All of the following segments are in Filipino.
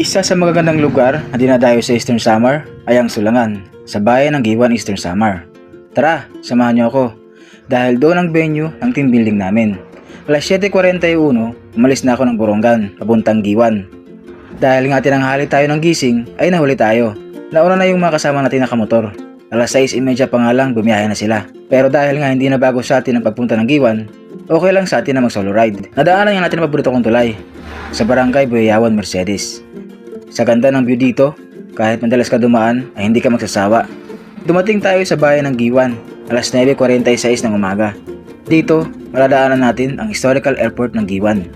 Isa sa magagandang lugar na dinadayo sa Eastern Samar ay ang Sulangan, sa bayan ng Giwan, Eastern Samar. Tara, samahan niyo ako. Dahil doon ang venue ng team building namin. Alas 7.41, umalis na ako ng Borongan, papuntang Giwan. Dahil nga tinanghali tayo ng gising, ay nahuli tayo. Nauna na yung mga kasama natin na kamotor. Alas 6.30 pa nga lang, bumiyahe na sila. Pero dahil nga hindi na bago sa atin ang pagpunta ng Giwan, okay lang sa atin na mag solo ride. Nadaanan nga natin ang paborito kong tulay, sa barangay Buyayawan, Mercedes. Sa ganda ng view dito, kahit madalas ka dumaan ay hindi ka magsasawa. Dumating tayo sa bayan ng Giwan, alas 9.46 ng umaga. Dito, maladaanan natin ang historical airport ng Giwan.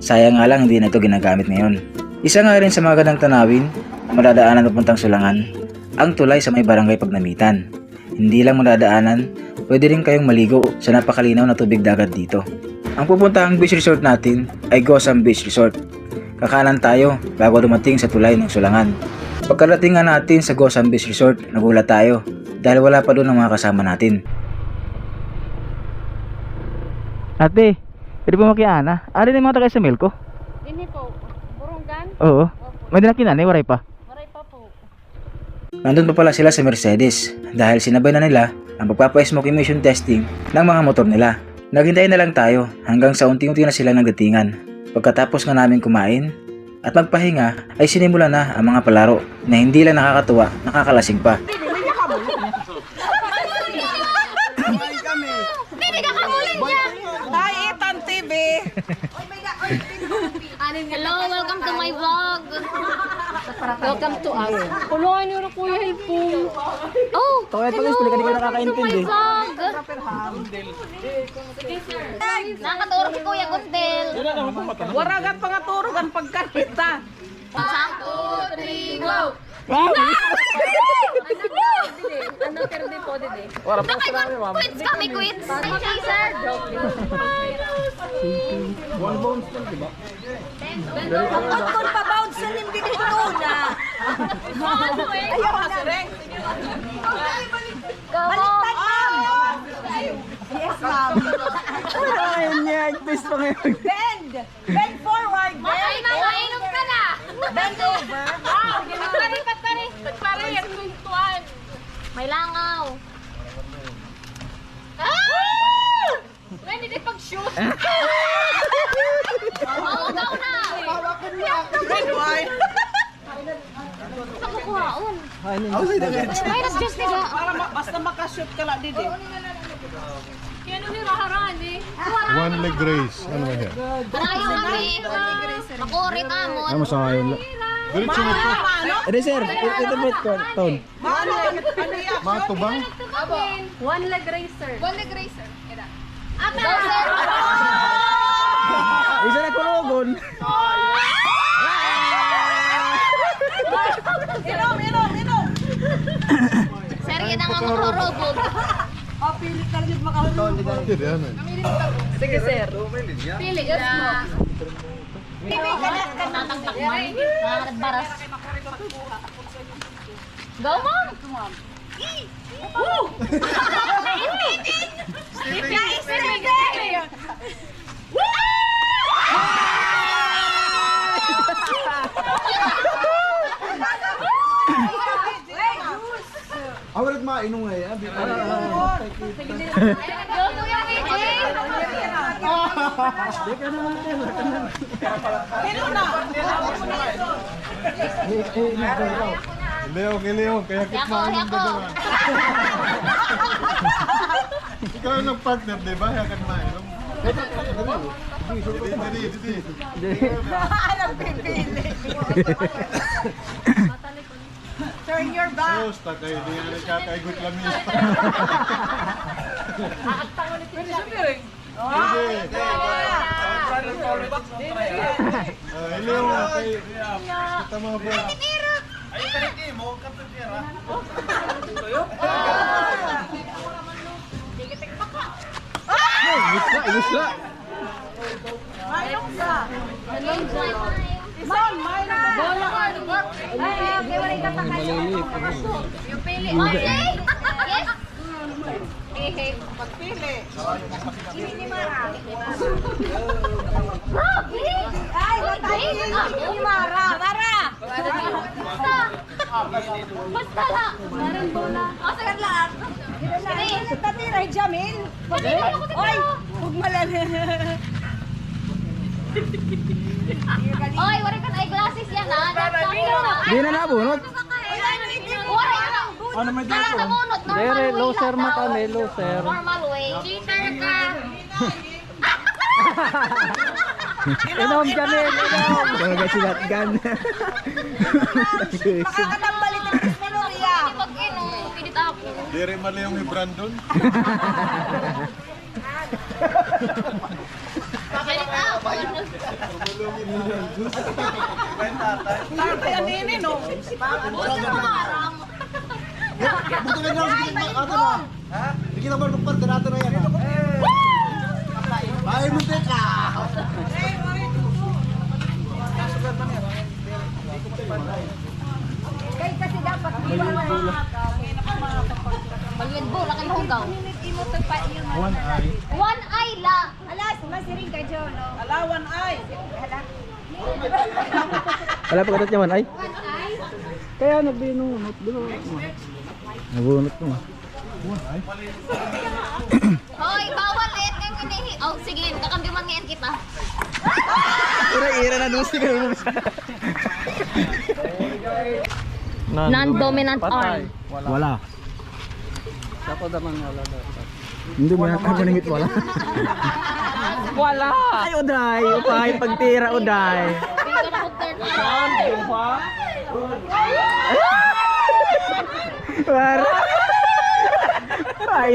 Sayang nga lang hindi na ito ginagamit ngayon. Isa nga rin sa mga gandang tanawin na madadaanan papuntang Sulangan, ang tulay sa may barangay Pagnamitan. Hindi lang madadaanan, pwede rin kayong maligo sa napakalinaw na tubig dagat dito. Ang pupuntahang beach resort natin ay Gosam Beach Resort. Kakanan tayo bago dumating sa tulay ng Sulangan. Pagkarating nga natin sa Gosam Beach Resort, nagulat tayo dahil wala pa doon ang mga kasama natin. Ate, pwede po makiana? Ari na yung mga taga sa ko? Ini po, burunggan? Oo. Opo. May dinakinanay, waray pa. Maray pa po. Nandun pa pala sila sa Mercedes dahil sinabay na nila ang pagpapa-smoke emission testing ng mga motor nila. Naghintay na lang tayo hanggang sa unti-unti na sila nagdatingan. Pagkatapos nga namin kumain at magpahinga ay sinimula na ang mga palaro na hindi lang nakakatuwa, nakakalasing pa. Hi, Ethan TV! Hello, welcome to my vlog. welcome to us. Kulungan niyo rin Kuya Helpong. Oh, Tawad pag explain ka di ka nakakaintindi. vlog. Nakaturo si Kuya Gundel. Waragat pangaturugan pagkanita. One, two, three, go! Ano pero di po dide. Nakay quits kami quits. Ay, sir. Pagkon pa bounce sa ko na. Ayaw na. Baliktad, ma'am. Yes, ma'am. Ayun niya, twist pa ngayon. Bend. Bend forward. Ay, mamainom ka na. Bend over. Patpari. Patpari, yan tuntuan. May langaw. Ah! Pwede din pag-shoot. Oo, daw na. Red wine. Sa kukuhaon. Ay, nag-just nila. Para basta makashoot ka lang didi. Kaya nung niraharan eh. One leg race. Ano ba yan? Malayo kami. Makurit amon. Ano sa ngayon? Diretso mo po. Ede sir, ito po ito, Ton. Ano yan? Matubang. One leg racer. One leg racer. Go, sir! Isa na kulugon. Inom, inom, inom. Sir, yan ang mga horobog. Oh, pilit ka rin makahulog. Hindi, ano eh. Pili na. Tatagtakman. Nakakadbaras. Go, mom! Woo! Awalat mainong Kuya Vijay! Inom na. Leong. Kaya kitmaan yung yako. dalawa. Ikaw ang partner, di ba? Kaya kitmaan. Didi, didi, didi. Anong pipili? Turn your back. Basta kayo, di nga nagkakaigot lang yun. Didi. Ah, Leong, kay... Kita mga bro. Mayong sa. Long time. Son, mayong. Bola ka. Ay, okay, wala pa kayo. Yung pili. Yes! Eh, Pagpili. Bro, please! Ay, natay. Mara, Mara! Basta na. Meron bola. O, sagad lang. Sige. Tatira, Jamil. Oy, huwag malala. Oy, wala ka na eyeglasses yan ha. Di na nabunot. Wala ka na. Ano may Wala dito? na bunot. Normal Dere, way loser lang kami, loser. Normal way. Cheater ka. Inom, Jamil, inom. Talaga si Gun. Makakatambalit ang Gloria. Pag-inom, pilit ako. Dire mali yung ni Brandon. Pilit ako. Kaya nini, no? Buti na marang. Bigyan naman ng parte natin na yan. Bahay mo teka! Kaya kasi dapat iwan. Maliit bo, laki ng hugaw. Imo to pa yung One eye. One eye la. Alas, masiring ka, Jolo. Alawan ay. Hala. Wala pa katat naman, ay. Kaya nagbinunot. Dito. Nabunot mo. Hoy, bawal eh. Ngayon kinihi. Oh, sige, kakambiman ngayon kita. Ira-ira na ka naman. Non-dominant arm. Wala. Wala. Ako naman wala dapat. Hindi mo natin maningit wala. Wala! Ay, Oday. Upay, pagtira, Oday. Hindi ka na kong turn Para. Ay.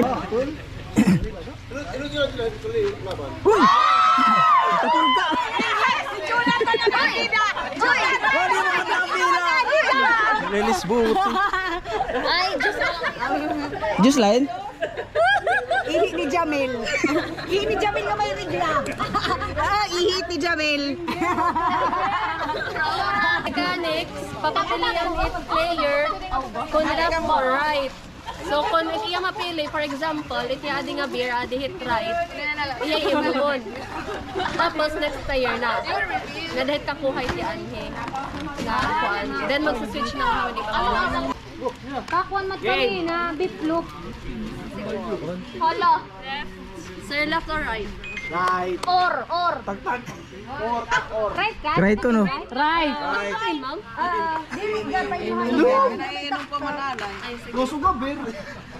Sila sila tuloy laban? Katulog ka. Si Jonathan na nakida. Jonathan! Hindi mo matapila. Lilis buti. Ay, Diyos ko. Just line? Ihi ni Jamil. Ihi ni Jamil nga may rigla. ah, ihi ni Jamil. mechanics, papapilian it player kung left or right. So kung iya mapili, for example, iti adi nga beer, adi hit right, iya ibuon. Tapos next player na. Na dahil kakuha iti anhe. Na kuan. Then magsa-switch na kami ni. Kakuan mat kami na beef loop. Hala. Sir, left or right? Right. Or, or. Tagtag. Or, or. Right ka? Right to, no? Right. Right. ma'am? Gusto ka, Bir.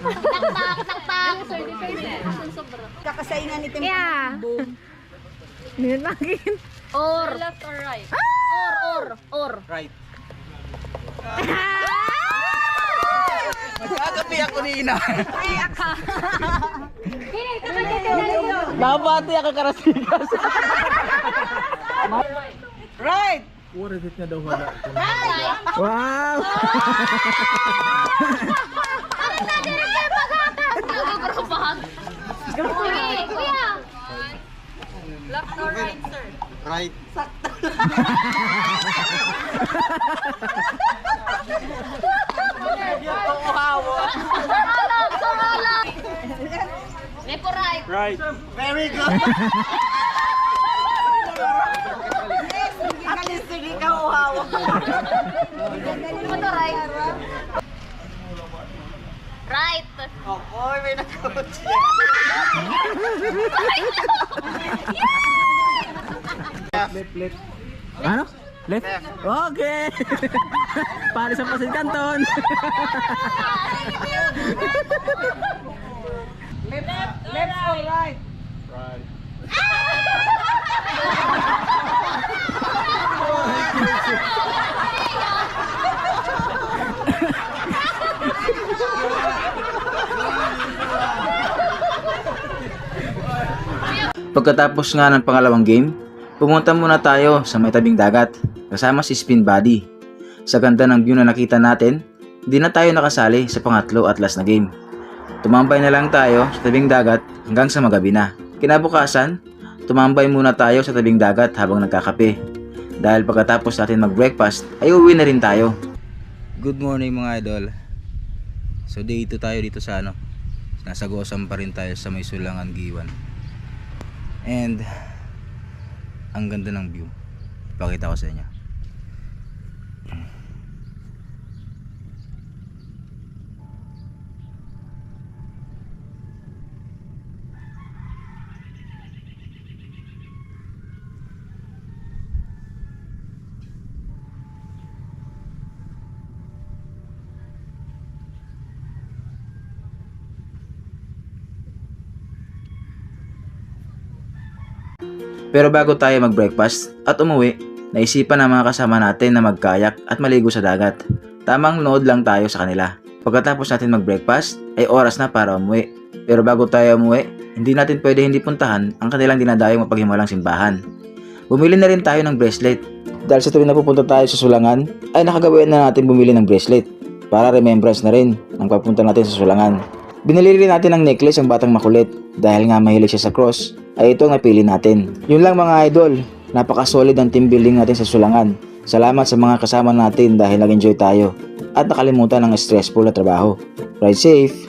Tak-tak, tak-tak. Sir. Kung sobra. Kakasaingan ni Tim. Kaya. Or left or right? Or, or, or. Right. Magkagabi ako ni Ina. Kini, kakadito na yun. Dapat ako karasigas. Right. Wow! Ang na, director paghatag. Nagugurubag. Kuya, kuya. Left or right, sir? Right. Saralog, saralog. Left or right? Very good. At least hindi ka uhawa. To, right? Right. Oh, may nag-coach. Ano? Left? Okay! Para sa Pasit Canton! Left or right? Right. Pagkatapos nga ng pangalawang game, pumunta muna tayo sa may tabing dagat kasama si Spin Buddy. Sa ganda ng view na nakita natin, di na tayo nakasali sa pangatlo at last na game. Tumambay na lang tayo sa tabing dagat hanggang sa magabi na. Kinabukasan, tumambay muna tayo sa tabing dagat habang nagkakape. Dahil pagkatapos natin mag-breakfast, ay uwi na rin tayo. Good morning mga idol. So 2 tayo dito sa ano. Nasa Gosam pa rin tayo sa may Sulangan Giwan. And ang ganda ng view. Pakita ko sa inyo. Pero bago tayo mag-breakfast at umuwi, naisipan ng mga kasama natin na magkayak at maligo sa dagat. Tamang nood lang tayo sa kanila. Pagkatapos natin mag-breakfast, ay oras na para umuwi. Pero bago tayo umuwi, hindi natin pwede hindi puntahan ang kanilang dinadayong mapaghimalang simbahan. Bumili na rin tayo ng bracelet. Dahil sa tuwing na pupunta tayo sa Sulangan, ay nakagawian na natin bumili ng bracelet para remembrance na rin ng papunta natin sa Sulangan. Binili rin natin ng necklace ang batang makulit dahil nga mahilig siya sa cross ay ito ang napili natin. Yun lang mga idol, napaka-solid ang team building natin sa Sulangan. Salamat sa mga kasama natin dahil nag-enjoy tayo at nakalimutan ng stressful na trabaho. Ride safe!